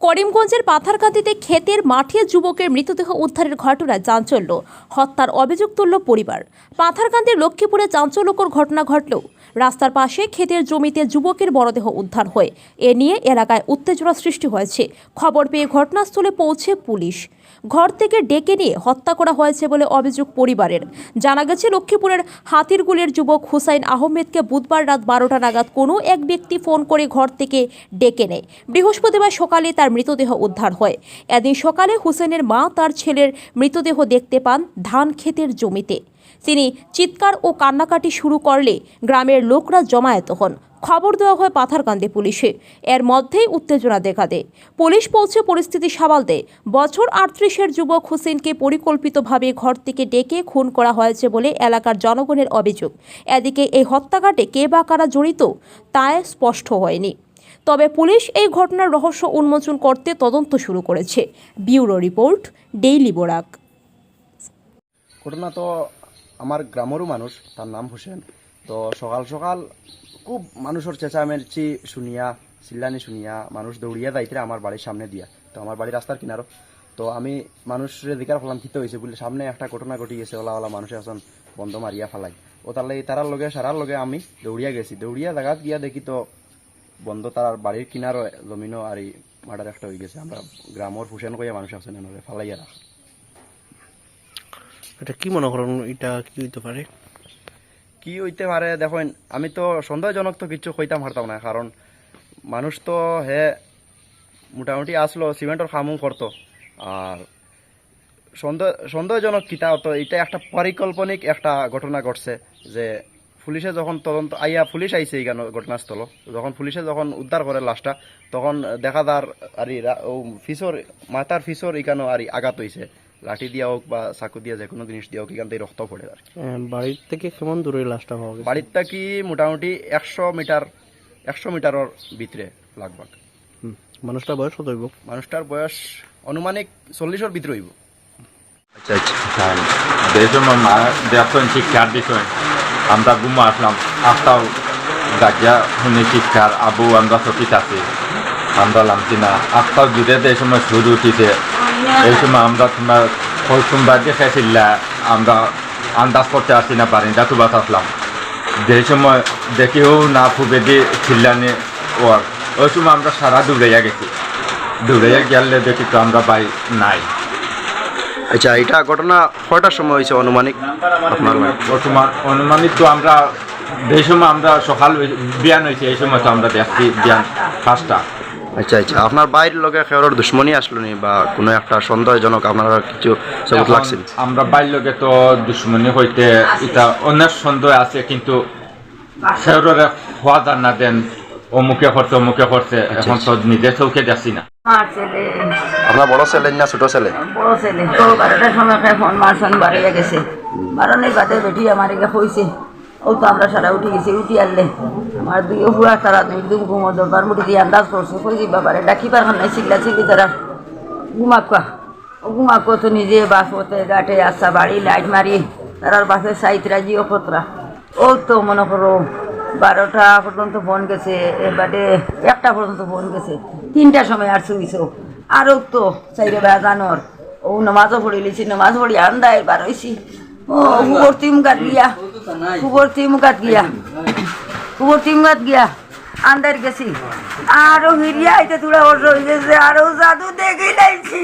করিমগঞ্জের পাথারকান্দিতে ক্ষেতের মাঠে যুবকের মৃতদেহ উদ্ধারের ঘটনায় চাঞ্চল্য। হত্যার অভিযোগ তুলল পরিবার। পাথারকান্দির লক্ষ্মীপুরে চাঞ্চল্যকর ঘটনা ঘটলেও রাস্তার পাশে ক্ষেতের জমিতে যুবকের মরদেহ উদ্ধার হয়। এ নিয়ে এলাকায় উত্তেজনা সৃষ্টি হয়েছে। খবর পেয়ে ঘটনাস্থলে পৌঁছে পুলিশ। ঘর থেকে ডেকে নিয়ে হত্যা করা হয়েছে বলে অভিযোগ পরিবারের। জানা গেছে, লক্ষ্মীপুরের হাতিরগুলের যুবক হুসাইন আহমেদকে বুধবার রাত বারোটা নাগাদ কোনো এক ব্যক্তি ফোন করে ঘর থেকে ডেকে নেয়। বৃহস্পতিবার সকালে তার মৃতদেহ উদ্ধার হয়। এদিন সকালে হুসেনের মা তার ছেলের মৃতদেহ দেখতে পান ধান ক্ষেতের জমিতে। তিনি চিৎকার ও কান্নাকাটি শুরু করলে গ্রামের লোকরা জমায়েত হন। খবর দেওয়া হয় পাথারকান্দি পুলিশে। এর মধ্যেই উত্তেজনা দেখা দেয়। পুলিশ পৌঁছে পরিস্থিতি সামাল দেয়। বছর আটত্রিশের যুবক হোসেনকে পরিকল্পিতভাবে ঘর থেকে ডেকে খুন করা হয়েছে বলে এলাকার জনগণের অভিযোগ। এদিকে এই হত্যাকাণ্ডে কে বা কারা জড়িত তা স্পষ্ট হয়নি। তবে পুলিশ এই ঘটনার রহস্য উন্মোচন করতে তদন্ত শুরু করেছে। Bureau report, daily Borak. ঘটনা তো আমার গ্রামেরও মানুষ, তার নাম হোসেন। তো সকাল সকাল খুব মানুষের চেঁচামেচি শুনিয়া, চিল্লানি শুনিয়া মানুষ দৌড়িয়া যাইতে আমার বাড়ির সামনে দিয়া। তো আমার বাড়ির রাস্তার কিনারো তো আমি মানুষের দিকার খিতে হয়েছে বলে সামনে একটা ঘটনা ঘটি গেছে ওলা ওলা মানুষ এখন বন্ধ মারিয়া ফেলাই। ও তার লাগে, তারার লগে, সারার লগে আমি দৌড়িয়া গেছি। দৌড়িয়া জায়গাত গিয়া দেখি তো বন্ধ তার বাড়ির কিনারও জমিনও আর এই মার্ডার একটা হয়ে গেছে। আমরা গ্রামের হুসেন কইয়া মানুষ আছেন এনারে ফালাইয়া রাখা। এটা কি মনে করেন এটা কি হইতে পারে? কি হইতে পারে দেখেন আমি তো সন্দেহজনক তো কিছু কইতাম পারতাম না কারণ মানুষ তো হে মোটামুটি আসলো সিমেন্টের কামও করতো। আর সন্দেহ সন্দেহজনক কিতা হতো এটা একটা পরিকল্পনিক একটা ঘটনা ঘটছে যে পুলিশে যখন তদন্ত আইয়া পুলিশ আইছে এই কেন ঘটনাস্থল। যখন পুলিশে যখন উদ্ধার করে লাশটা তখন দেখা যার আর ফিসর মাথার ফিসর এখানে আর আঘাত হইছে। লাঠি দিয়া হোক বা চাকু দিয়া যে কোনো জিনিস দিয়া হোক এখান থেকে রক্ত পড়ে আর। বাড়ির থেকে কেমন দূরে লাশটা পাওয়া গেছে? বাড়ির থাকি মোটামুটি একশো মিটার একশো মিটারের ভিতরে লাগবাগ হুম। মানুষটার বয়স কত হইব? মানুষটার বয়স অনুমানিক চল্লিশের ভিতরে হইব। আচ্ছা আচ্ছা দেখুন মা দেখুন শিক্ষার বিষয়। আমরা গুমা আসলাম। আস্তাও গাজিয়া শুনে শিক্ষার, আবু আমরা চকিত আছি আমরা লামছি না আস্তাও দিতে এই সময় শুরু উঠিতে এই সময় আমরা তোমার সোমবার যে খেয়েছিলা আমরা আন্দাজ করতে আসছি না বারিন্দা তুবাত আসলাম। যে সময় দেখিও না ফুবেদি ছিল্লানি ওর ওই সময় আমরা সারা দৌড়াইয়া গেছি। দৌড়াইয়া গেলে দেখি তো আমরা বাই নাই। আচ্ছা এটা ঘটনা কয়টার সময় হয়েছে অনুমানিক আপনার বর্তমান অনুমানিত তো আমরা যে সময় আমরা সকাল বিয়ান হয়েছে এই সময় তো আমরা দেখছি বিয়ান পাঁচটা। আচ্ছা আচ্ছা আপনার বাইরের লোকে খেয়ার দুশ্মনী আসলো নি বা কোনো একটা সন্দেহজনক আপনারা কিছু সবুত লাগছিল এখন আমরা বাইর তো দুশ্মনী হইতে এটা অনেক সন্দেহ আছে কিন্তু সেওরে হওয়া দান না দেন অমুকে করছে অমুকে করছে এখন তো নিজে চৌকে দেখছি না। আমার আপনার বড় ছেলে না ছোট ছেলে? বড় ছেলে। তো বারোটার সময় ফোন মারছন বাড়িয়ে গেছে বারোনের বাদে বেটি আমার এগে হয়েছে ও তো আমরা সারা উঠে গেছি উঠি আনলে। আমার দুই হুয়া তারা একদম ঘুমো দরবার মুঠি দিয়ে আন্দাজ করছে কইছি বাবারে ডাকিবার নাই চিল্লা চিল্লি তারা ঘুমাকা ও ঘুমাকো তো নিজে বাস হতে গাটে আসা বাড়ি লাইট মারি তারার বাসে সাইত রাজিও খতরা ও তো মনে করো বারোটা পর্যন্ত ফোন গেছে, এবারে একটা পর্যন্ত ফোন গেছে। তিনটার সময় আর শুইছো আরও তো চাইরে বেড়া জানোর। ও নমাজও পড়ি লিছি, নমাজ পড়ি আন্দায় বার হইছি। ও, কুকুর তিম গাত গিয়া, কুকুর তিম গাত গিয়া, কুকুর তিম গাত গিয়া আন্দার গেছি। আরও হিরিয়া আইতে তুলা ওর রয়ে গেছে আরও জাদু দেখে লাইছি।